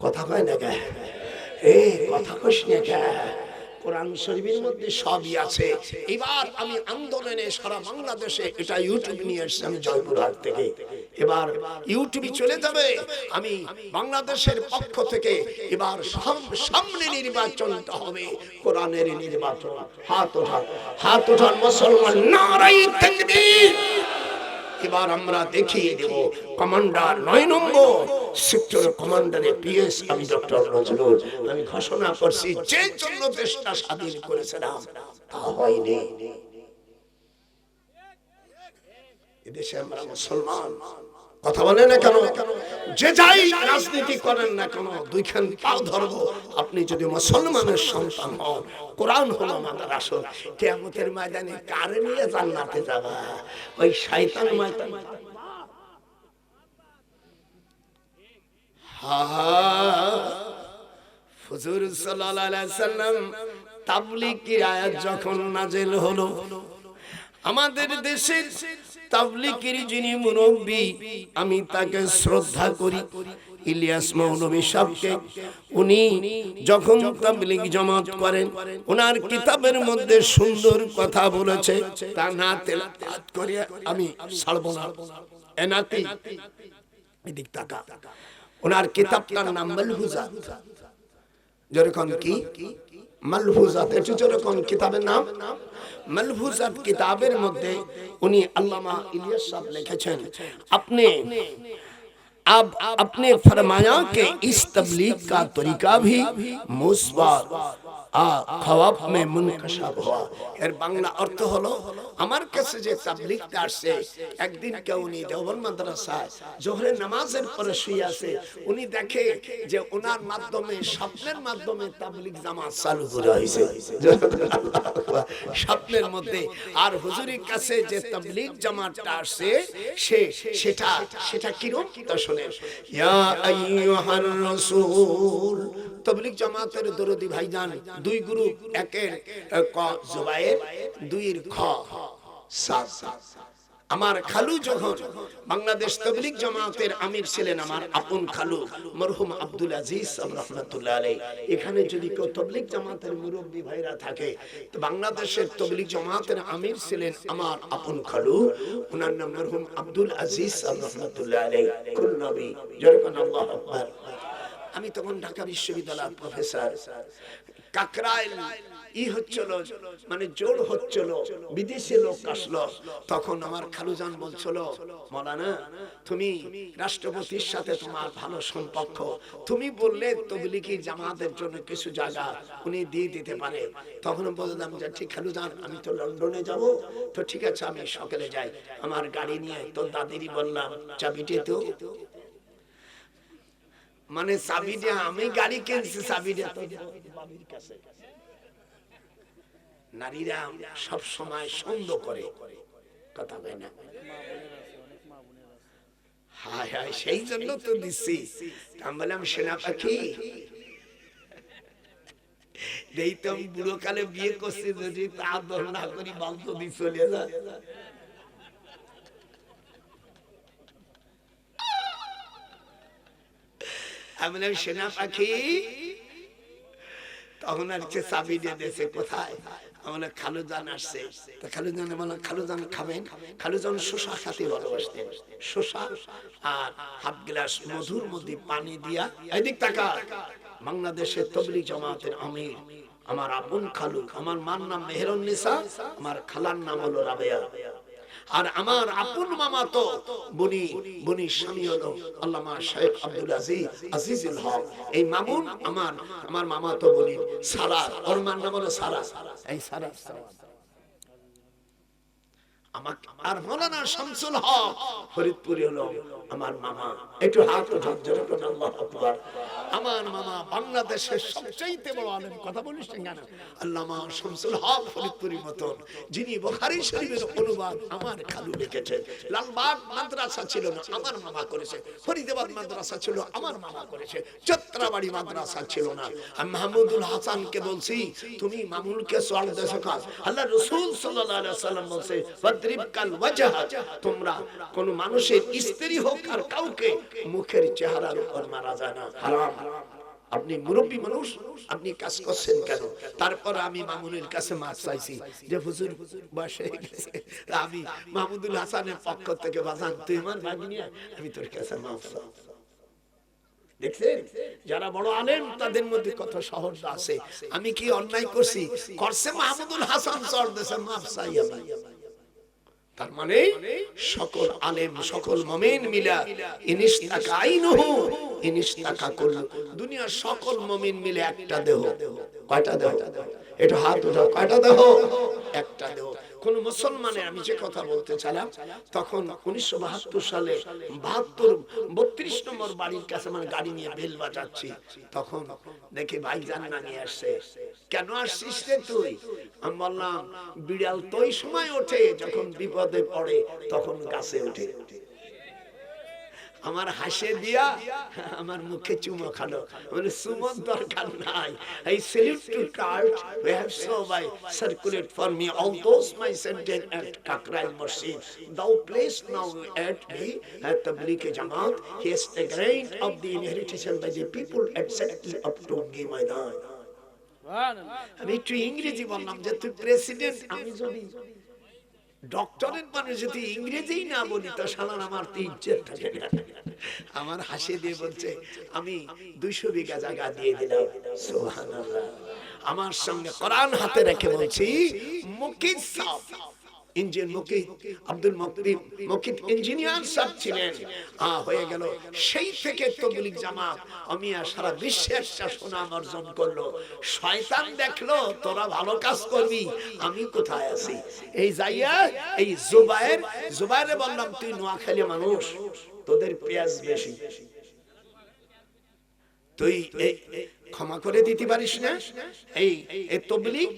কথা কয় না এ কথা কইস না কোরআন শরীফের মধ্যে সবই আছে। এবার আমি আন্দোলনে সারা বাংলাদেশে এটা ইউটিউব নিয়ে এসেছি আমি জয়পুরহাট থেকে। এবার ইউটিউবে চলে যাবে। আমি বাংলাদেশের পক্ষ থেকে এবার সাম- সামনে নির্বাচনটা হবে। কোরআনের নির্বাচন। হাত ওঠান। হাত ওঠান মুসলমান। নারাই তাকবীর। এবার আমরা দেখিয়ে দেব কমান্ডার নয় নম্বর, সেক্টর কমান্ডারে পিএস আমি ডক্টর নজরুল। আমি ঘোষণা করছি, যে জন্য দেশটা স্বাধীন করেছিলাম তা হয়নি। এদেশে আমরা মুসলমান। কথা বলে না কেন? যে যাই রাজনীতি করেন না কেন, দুইখান পাও ধরবো। আপনি যদি মুসলমানের সন্তান হন, কোরআন হলো আমাদের আসল কেয়ামতের ময়দানে কারে নিয়ে জান্নাতে যাবা? ওই শয়তান ময়দান। হুজুর সাল্লাম তাবলীগের আয়াত যখন নাযিল হলো, আমাদের দেশের তাবলিকের যিনি মুরব্বী, আমি তাকে শ্রদ্ধা করি। ইলিয়াস মৌলভী সাহকে উনি যখন তাবলিগ জমাত করেন ওনার কিতাবের মধ্যে সুন্দর কথা বলেছে, তা না তেলাওয়াত করে আমি ছাড়ব না। এনাতি এদিক তাকা। ওনার কিতাবটার নাম মালহুজাত যেরকম কি? মালহুজাত একটু যেরকম কিতাবের নাম মালহুজাত কিতাবের মধ্যে উনি আল্লামা ইলিয়াস সাহেব লিখেছেন আপনি अब अपने फरमाया कि इस तबलीग का तरीका भी मुस्बात আ মে মুনকাশাব হওয়া এর বাংলা অর্থ হলো, আমার কাছে যে আসছে, একদিন উনি দেওবন্দ মাদ্রাসায় জোহরের নামাজের পরে শুয়ে আছে, উনি দেখে যে ওনার মাধ্যমে, স্বপ্নের মাধ্যমে তাবলিগ জামাত চালু হয়েছে স্বপ্নের মধ্যে আর হুজুরের কাছে যে তাবলিগ জামাতটা আসছে, সে সেটা সেটা কীরকম তা শুনেন। ইয়া আইয়ুহার রাসূল তবলিগ জামাতের দরদি ভাইজান, দুই গ্রুপ, একের ক জুবায়ের দুইয়ের খ সাত আমার খালু যখন বাংলাদেশ তবলিগ জামাতের আমির ছিলেন, আমার আপন খালু মরহুম আব্দুল আজিজ রহমতুল্লাহ আলাই এখানে যদি কেউ তবলিগ জামাতের মুরব্বী ভাইরা থাকে, তো বাংলাদেশের তবলিক জামাতের আমির ছিলেন আমার আপন খালু ওনার নাম মরহুম আব্দুল আজিজ রহমতুল্লাহ আলাই কুল নবী যেরকম আল্লাহ আকবার। আমি তখন ঢাকা বিশ্ববিদ্যালয়ের প্রফেসর কাকরাইল, ই হচ্ছিল মানে জোর হচ্ছিল, বিদেশি লোক আসলো। তখন আমার খালুজান বলছিল, মলানা, তুমি রাষ্ট্রপতির সাথে তোমার ভালো সম্পর্ক। তুমি বললে তবলিকি জামাতের জন্য কিছু জায়গা উনি দিয়ে দিতে পারে। তখন বললাম যে, ঠিক খালুজান, আমি তো লন্ডনে যাব। তো ঠিক আছে, আমি সকালে যাই। আমার গাড়ি নিয়ে তোর দাদিরই বললাম, চাবিটে তো। মানে চাবিটা আমি গাড়ি কিনছি চাবিটা তো বাবির কাছে। নারীরা সব সময় সন্দেহ করে। কথা হয় না? হায় হায় সেই জন্য তো দিচ্ছি আমি বললাম সেনা পাখি দেখতাম বুড়ো কালে বিয়ে করছি যদি তা আদর না করি তো দিয়ে চলে যায় আমি সেনা পাখি। তখন আর সে চাবি দিয়ে দিয়েছে কোথায়? খালুজান আসছে। তো খালুজান বললাম খালুজান খাবেন? খালুজান শোষা খাতে ভালোবাসতেন। শোষা আর হাফ গ্লাস মধুর মধ্যে পানি দিয়া এদিক টাকা বাংলাদেশের তবলিগ জামাতের আমির আমার আপন খালু আমার মার নাম মেহরুন নিসা আমার খালার নাম হলো রাবেয়া। আর আমার আপন মামা তো বনি বনি স্বামী হলো আল্লামা শেখ আব্দুল আজিজ আজিজুল হক। এই মামুন আমার আমার মামা তো বনি সারা ওর নাম হলো সারা। এই সারা। অনুবাদ আমার খালু লিখেছেন লালবাগ মাদ্রাসা ছিল না আমার মামা করেছে। ফরিদাবাদ মাদ্রাসা ছিল, আমার মামা করেছে। যাত্রাবাড়ি মাদ্রাসা ছিল না। আমি মাহমুদুল বলছি, তুমি মামুলকে সোয়াল দেশ আল্লাহ রসুল সাল্লাল্লাহু বলছে আপনি মুরব্বী মানুষ, আপনি কাজ করছেন কেন? তারপর আমি মামুনের কাছে মাছ চাইছি যে, হুজুর গেছে। আমি মাহমুদুল হাসানের পক্ষ থেকে বাজান, তুই আমার ভাগিনী আমি তোর কাছে মাছ দেখছেন? যারা বড় আলেম, তাদের মধ্যে কত সহজ আছে। আমি কি অন্যায় করছি? করছে মাহমুদুল হাসান চর মাপ চাই আমি। তার মানে সকল আলেম, সকল মমিন মিলা ইনিস টাকা আইনহু ইনিস্তাকা করল দুনিয়ার সকল মমিন মিলে একটা দেহ। কয়টা দেহ? এটা হাত উঠাও, কয়টা দেহ? একটা দেহ। কোন মুসলমানের আমি যে কথা বলতে চাইলাম, তখন উনিশশো বাহাত্তর সালে বাহাত্তর, বত্রিশ নম্বর বাড়ির কাছে আমার গাড়ি নিয়ে বেল বাজাচ্ছি। তখন দেখি ভাই জান্না নিয়ে আসছে। কেন আসছিস রে তুই? আমি বললাম, বিড়াল তো সময় ওঠে, যখন বিপদে পড়ে, তখন গাছে ওঠে। আমার হাসে দিয়া আমার মুখে চুমো খালো বলে সুমন দরকার নাই এই to card we have so by circulate for me all those my sentence at Kakrai Masjid thou place now at me at Tabligh Jamaat he is the grant of the inheritance by the people exactly up to me my God আমি একটু ইংরেজি বললাম যে তুই president আমি যদি ডক্টরের মানুষ যদি ইংরেজি না বলি, তো সালান আমার তো ইজ্জত থাকে আমার হাসি দিয়ে বলছে, আমি দুইশো বিঘা জায়গা দিয়ে দিলাম। আমার সঙ্গে কোরআন হাতে রেখে বলছি মুকিদ ইঞ্জিন আব্দুল ইঞ্জিনিয়ার ছিলেন। আ, হয়ে গেল সেই থেকে জামাত। আমি সারা বিশ্বে সুনাম অর্জন করল। শয়তান দেখল, তোরা ভালো কাজ করবি, আমি কোথায় আছি? এই যাইয়া এই জুবায়ের, জুবায়েরে বললাম, তুই নোয়াখালী মানুষ, তোদের পেঁয়াজ বেশি। তুই ক্ষমা করে দিতে পারিস না? এই এই তবলিগ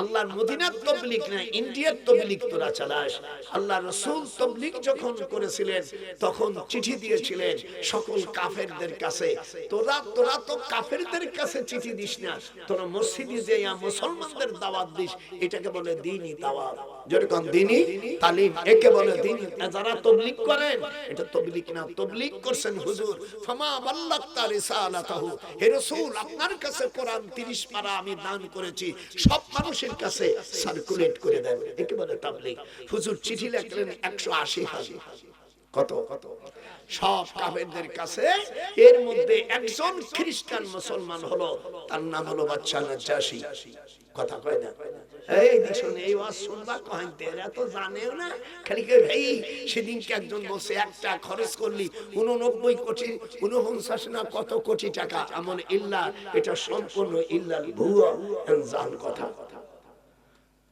আল্লাহর মদিনার তবলিগ না, ইন্ডিয়ার তবলিগ তোরা চালাস। আল্লাহ রসুল তবলিগ যখন করেছিলেন, তখন চিঠি দিয়েছিলেন সকল কাফেরদের কাছে। তোরা তোরা তো কাফেরদের কাছে চিঠি দিস না। তোরা মসজিদে যে মুসলমানদের দাওয়াত দিস, এটাকে বলে দিনই দাওয়াত। যেরকম দিনই তালিম। একে বলে দিনই যারা তবলিগ করেন, এটা তবলিগ না, তবলিগ করছেন হুজুর। ফামা বাল্লাক্তা রিসালাতাহু। হে রাসূল, আপনার কাছে কোরআন 30 পারা আমি দান করেছি, সব মানুষের কাছে সার্কুলেট করে দেন, একেবারে বলে তাবলিগ। হুজুর চিঠি লিখলেন 180 হাজার কত কত? সব কাফেরদের কাছে। এর মধ্যে একজন খ্রিস্টান মুসলমান হলো, তার নাম হলো বাচ্চা নাজাসি কথা কয় না? এই দেখুন এই ওয়াজ শুনবা কহেনতে এরা তো জানেও না। খালি কে ভাই, সেদিনকে একজন বসে একটা খরচ করলি উননব্বই কোটি উনপঞ্চাশ না কত কোটি টাকা? এমন ইল্লা, এটা সম্পূর্ণ ইল্লাল ভুয়া জাল কথা।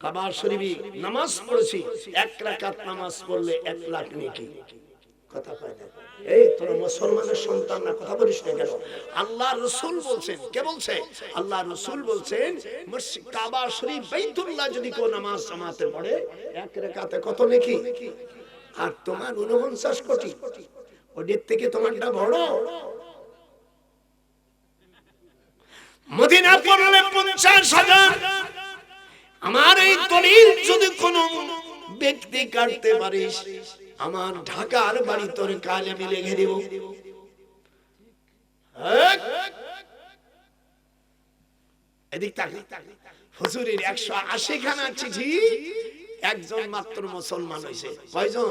কাবার শরীফে নামাজ পড়েছি, এক রাকাত নামাজ পড়লে এক লাখ নেকি। কথা কয় না? এই তোরা মুসলমানের সন্তান না, কথা বলিস না কেন? আল্লাহ রসুল বলছেন, কে বলছে? আল্লাহ রসুল বলছেন কাবা, শরীফ যদি কেউ নামাজ জামাতে পড়ে, এক রেখাতে কত নেকি? আর তোমার উনপঞ্চাশ কোটি। ওদের থেকে তোমারটা বড়। মদিনা পড়লে পঞ্চাশ হাজার। আমার এই দলিল যদি কোন ব্যক্তি কাটতে পারিস, আমার ঢাকার বাড়ি তোর কাজ আমি লেগে দেব এদিক হুজুরের একশো আশি খানা চিঠি, একজন মাত্র মুসলমান হয়েছে কয়জন?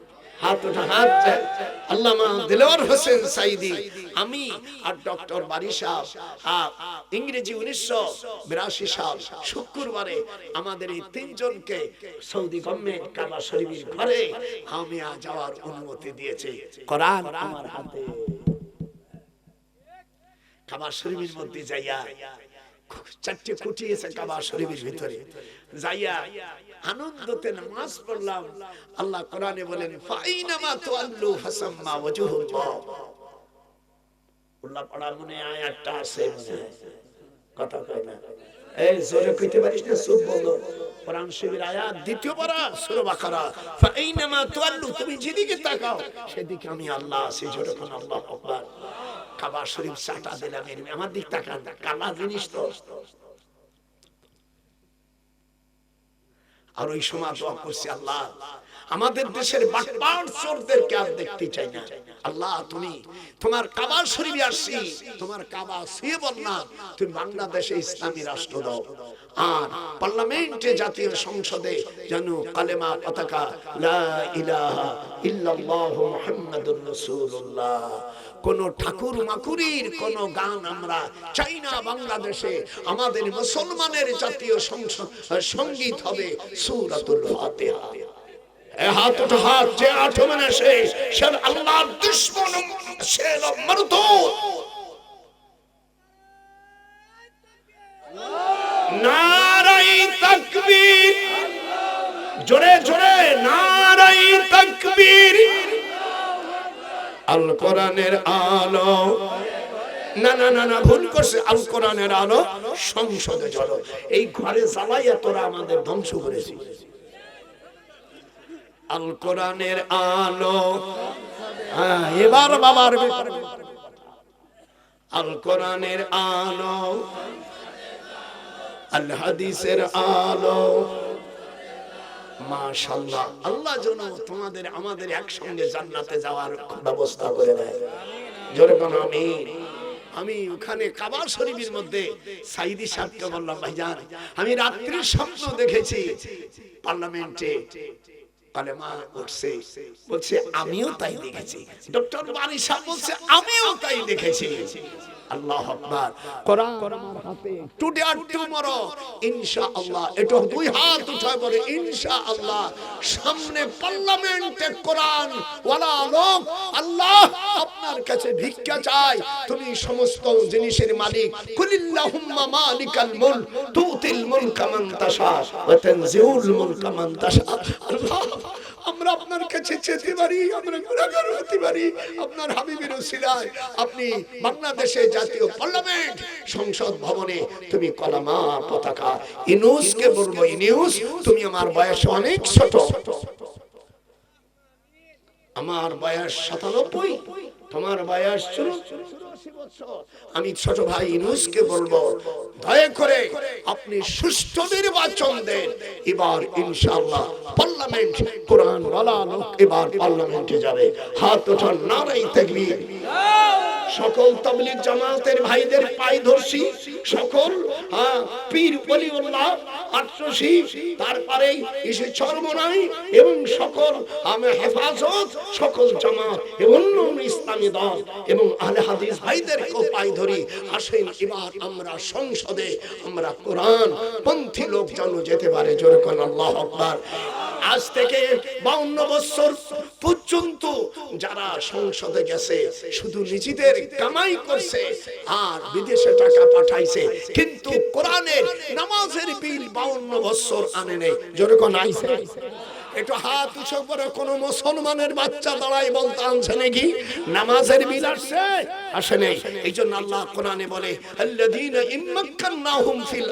হাত উঠা হাত, আল্লামা দিলওয়ার হোসেন সাইদি আমি আর ডক্টর বারি সাহেব ইংরেজি উনিশশো বিরাশি সাল শুক্রবারে আমাদের এই তিনজনকে সৌদি গভর্নমেন্ট কাবা শরীফের ঘরে আমি যাওয়ার অনুমতি দিয়েছে। কোরআন আমার হাতে। কাবা শরীফের মধ্যে যাইয়া চারটে খুঁটি এসে কাবা শরীফের ভিতরে। যাইয়া আনন্দতে নামাজ পড়লাম। আল্লাহ কোরআনে বলেন, ফাইনামা তুআল্লু ফাসাম্মা ওয়াজহুল্লাহ উল্লাহ পড়ার মনে আয়াতটা আছে মনে কথা কয় না। এই জোরে কইতে পারিস না, চুপ বন্ধ কোরআন শরীফের আয়াত, দ্বিতীয় পারা, সূরা বাকারা। ফাইনামা তুআল্লু, তুমি যেদিকে তাকাও, সেদিকে আমি আল্লাহ আছি জোরে কোন আল্লাহ আকবার কাবা শরীফ চাটা দিলাম আমার দিক তাকান কালা জিনিস তো। আর ওই সময় দোয়া করছি, আল্লাহ, আমাদের দেশের বাটপার চোরদেরকে আর দেখতে চাই না। আল্লাহ, তুমি তোমার কাবা শরীফে আসছি, তোমার কাবা শুয়ে বললাম তুমি বাংলাদেশে ইসলামী রাষ্ট্র দাও। আর পার্লামেন্টে জাতীয় সংসদে যেন কালেমা পতাকা, লা ইলাহা ইল্লাল্লাহু মুহাম্মাদুর রাসূলুল্লাহ। কোন ঠাকুর মাকুরির কোন গান আমরা চাই না বাংলাদেশে। আমাদের মুসলমানের জাতীয় সংগীত হবে সূরাতুল ফাতিহা। মানে জোরে জোরে, নারাই তাকবীর। আল কোরআনের আলো। না না না না ভুল করছে আল কোরআনের আলো। সংসদে চলো। এই ঘরে জ্বালাইয়া তোরা আমাদের ধ্বংস করেছিস। আল কোরআনের আলো। হ্যাঁ, এবার বাবার আল কোরআনের আলো। আল হাদিসের আলো। মাশাআল্লাহ। আল্লাহ যেন তোমাদের আমাদের একসঙ্গে জান্নাতে যাওয়ার ব্যবস্থা করে দেয়। জোরে কোন আমি আমি ওখানে কাবার শরীফের মধ্যে সাইদি সাহেবকে বললাম ভাইজান আমি রাত্রির স্বপ্ন দেখেছি। পার্লামেন্টে কালেমা উঠছে বলছে আমিও তাই দেখেছি। ডক্টর বারি সাহেব বলছে আমিও তাই দেখেছি। আল্লাহ আকবার। কোরআন আমার হাতে টুডে আর টুমরো ইনশাআল্লাহ। এটা দুই হাত উঠায় বলে, ইনশাআল্লাহ। সামনে পার্লামেন্টে কোরআন ওয়ালা লোক, আল্লাহ আপনার কাছে ভিক্ষা চাই তুমি সমস্ত জিনিসের মালিক। কুলিল্লাহুম্মা মালিকাল মুলক, তুতিল মুলকা মান তাশা, ওয়া তানজিউল মুলকা মান তাশা। আল্লাহ আমরা আপনার কাছে যেতে পারি, আমরা গুণাগার হতে পারি। আপনার হাবিবের ওসিলায় আপনি বাংলাদেশে জাতীয় পার্লামেন্ট, সংসদ ভবনে তুমি কলামা পতাকা, ইনুসকে বলব ইনুস, তুমি আমার বয়স অনেক ছোট। আমার বয়স সাতানব্বই। তোমার বয়স আমি ছোট ভাই ইনুসকে বলব দয়া করে আপনি সুষ্ঠু নির্বাচন দেন। এবার ইনশাআল্লাহ পার্লামেন্ট কোরআন ওয়ালা লোক এবার পার্লামেন্টে যাবে। হাত ওঠান নারাই তাকবীর। সকল তাবলিগ জামাতের ভাইদের পাই ধরছি। সকল হ্যাঁ, পীর ওলিউল্লাহ আমরা সংসদে, আমরা কোরআন পন্থী লোক যেন যেতে পারে যেরকম আল্লাহ আজ থেকে বাউন্ন বছর পর্যন্ত যারা সংসদে গেছে, শুধু নিজেদের কামাই করছে, আর বিদেশে টাকা পাঠাইছে, কিন্তু কোরআনের নামাজের বিল বাউন্ন বছর আনে নেই যেরকম আইছে একটু হাত উঁচু করে কোন মুসলমানের বাচ্চা দাঁড়াই বলতে আনছে নাকি? নামাজের বিল আসছে? আসে নেই। এই জন্য আল্লাহ কোরআনে বলে ফিল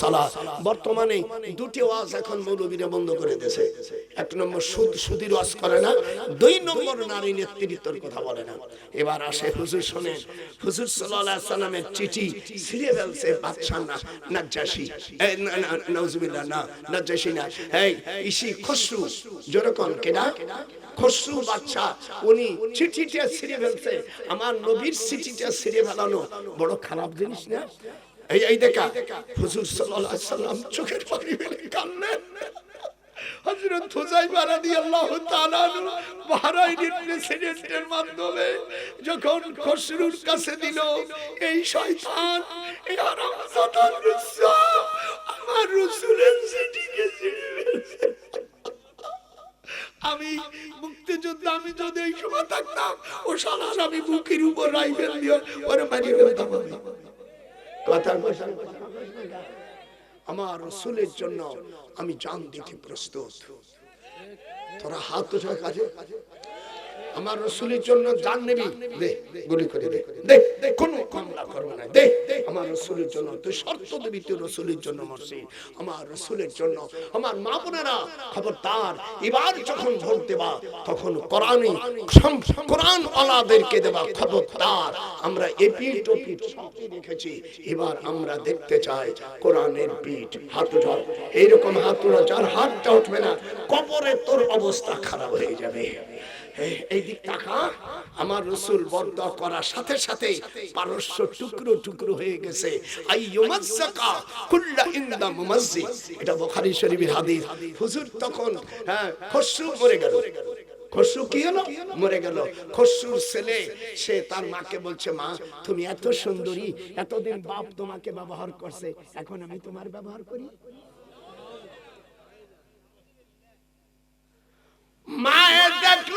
সালাত। বর্তমানে দুটি ওয়াজ এখন মৌলবীরা বন্ধ করে দিয়েছে। এক নম্বর, সুদ, সুদির ওয়াজ করে না। দুই নম্বর, নারী নেতৃত্বের কথা বলে না। এবার আসে হুজুর শোনেন। হুজুর আলাইহি সাল্লামের চিঠি ছিঁড়ে ফেলছে বাদশা না নাজ্জাশী এই না না না নাজ্জাশী না। এই ইসি খসরু, যেরকম কেনা খসরু বাচ্চা, উনি চিঠিটা ছিঁড়ে ফেলছে। আমার নবীর চিঠিটা ছিঁড়ে ফেলানো বড় খারাপ জিনিস না? এই এই দেখা, হুজুর সাল্লাল্লাহু আলাইহি সাল্লাম চোখের পানি ফেলে কান্নেন হযরত হুযায়ফা রাদিয়াল্লাহু তাআলা বাহরাইনের প্রেসিডেন্টের মাধ্যমে যখন খসরুর কাছে দিল, এই শয়তান, এই হারামজাদার রসূল আমার ফেলছে। আমি মুক্তিযুদ্ধ আমি যদি এই সময় থাকতাম, ও সালার আমি বুকের উপর রাইফেল দিয়ে ওরে ফেলতাম কথা কথা আমার রসুলের জন্য আমি জান দিতে প্রস্তুত। তোরা হাত উঠে কাজে। আমার রসুলের জন্য জান নিবি? দে গুলি করে দে। দে কোনো মামলা করবে না। দে আমার রসুলের জন্য তুই শর্ত দিবি তুই রসুলের জন্য মরছি। আমার রসুলের জন্য আমার মা বোনেরা খবরদার এবার যখন ভোট দেবা তখন কোরআনই সম- কোরআন আলাদেরকে দেবা খবরদার। আমরা এপিট ওপিট সবই দেখেছি। এবার আমরা দেখতে চাই কোরআনের পিঠ হাত উঠাও। এইরকম হাত উঠা যার হাতটা উঠবে না কবরে তোর অবস্থা খারাপ হয়ে যাবে। এই- আমার রসুল বদ্ধ করার সাথে সাথে পারস্য টুকরো টুকরো হয়ে গেছে। এটা শরীফের হাদিস। হুজুর তখন হ্যাঁ খসরু মরে গেল। খসরু কি হলো? মরে গেল। খসরুর ছেলে, সে তার মাকে বলছে, মা, তুমি এত সুন্দরী, এতদিন বাপ তোমাকে ব্যবহার করছে, এখন আমি তোমার ব্যবহার করি? মায়ে দেখল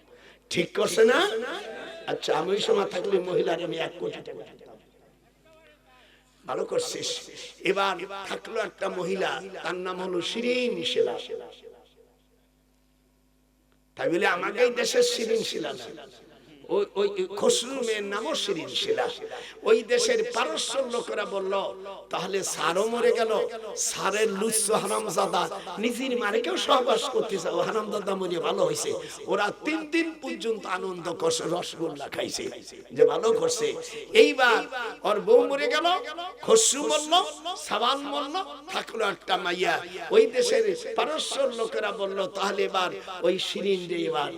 ঠিক করছে না? আচ্ছা আমি সময় থাকলে মহিলার আমি এক কোটি টাকা ভালো করছিস। এবার থাকল একটা মহিলা, তার নাম হলো শিরিন শিলা। তাই বলে আমাকে দেশের শিরিন শিলা ওই ওই শিরিন শিলা। ওই দেশের পারস্য লোকেরা বলল, তাহলে সারও মরে গেল। সারের লুচ্ছ নিজের মারেকেও সহবাস মরে ভালো হয়েছে ওরা তিন দিন পর্যন্ত আনন্দ করছে রসগোল্লা খাইছে। যে ভালো করছে। এইবার ওর বউ মরে গেল। মরল, সাবান মরল, থাকল একটা মাইয়া। ওই দেশের পারস্য লোকেরা বলল, তাহলে এবার ওই শিরিন এবার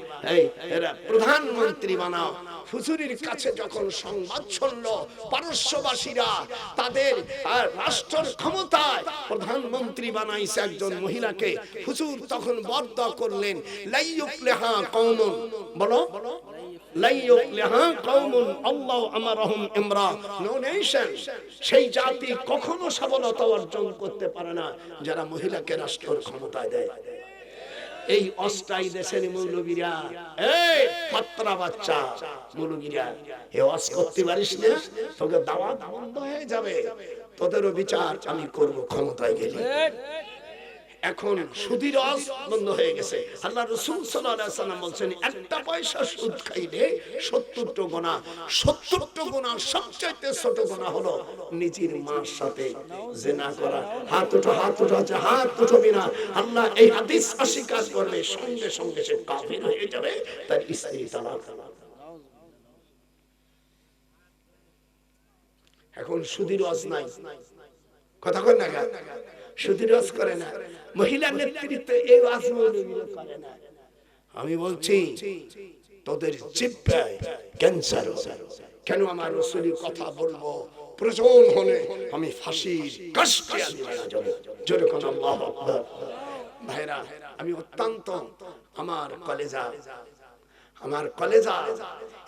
প্রধানমন্ত্রী কাছে যখন সংবাদ পারস্যবাসীরা তাদের রাষ্ট্রের ক্ষমতায় প্রধানমন্ত্রী বানাইছে একজন মহিলাকে। হুজুর তখন করলেন বলো। সেই জাতি কখনো সফলতা অর্জন করতে পারে না, যারা মহিলাকে রাষ্ট্রের ক্ষমতায় দেয়। এই অস্থায়ী দেশের মৌলবীরা। এই পাত্রা বাচ্চা মৌলবীরা। এ অস করতে পারিস না, তোকে দাওয়া বন্ধ হয়ে যাবে। তোদেরও বিচার আমি করব ক্ষমতায় গেলে। এখন সুদির বন্ধ হয়ে গেছে। আল্লাহ রসুল সাল্লাম বলছেন, একটা পয়সা সুদ খাইলে সত্তরটা গোনা সত্তরটা গোনা, সবচাইতে ছোট গোনা হলো নিজের মার সাথে জেনা করা। হাত উঠো হাত উঠো আছে হাত উঠবি না আল্লাহ এই হাদিস অস্বীকার করবে, সঙ্গে সঙ্গে সে কাফির হয়ে যাবে, তার স্ত্রী তালাক এখন সুদির নাই। কথা কন না? শুধু করে না। মহিলা নেতৃত্বে এই ওয়াজ করে না। আমি বলছি, তোদের জিব্বায় ক্যান্সার কেন আমার রসুলি কথা বলব? প্রয়োজন হলে আমি ফাঁসি কষ্টে আমি যাব জোরে আল্লাহ। ভাইরা, আমি অত্যন্ত আমার কলেজা আমার কলেজা।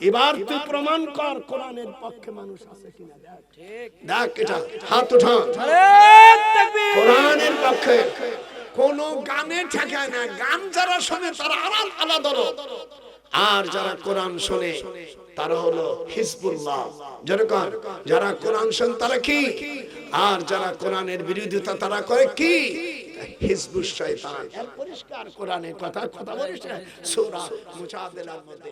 এবার তুই প্রমাণ কর কোরআনের পক্ষে মানুষ আছে কিনা। দেখ দেখ এটা হাত উঠা কোরআনের পক্ষে কোন গানে ঠেকায় না গান যারা শোনে তারা আলাদা আলাদা আর যারা কোরআন শোনে তারা হলো হিজবুল্লাহ। যেরকম যারা কোরআন শোন তারা কি? আর যারা কোরআনের বিরোধিতা তারা করে কি? হিজবুল শয়তান। পরিষ্কার কোরআনের কথা কথা বলিস না? সূরা মুজাদিলার মধ্যে।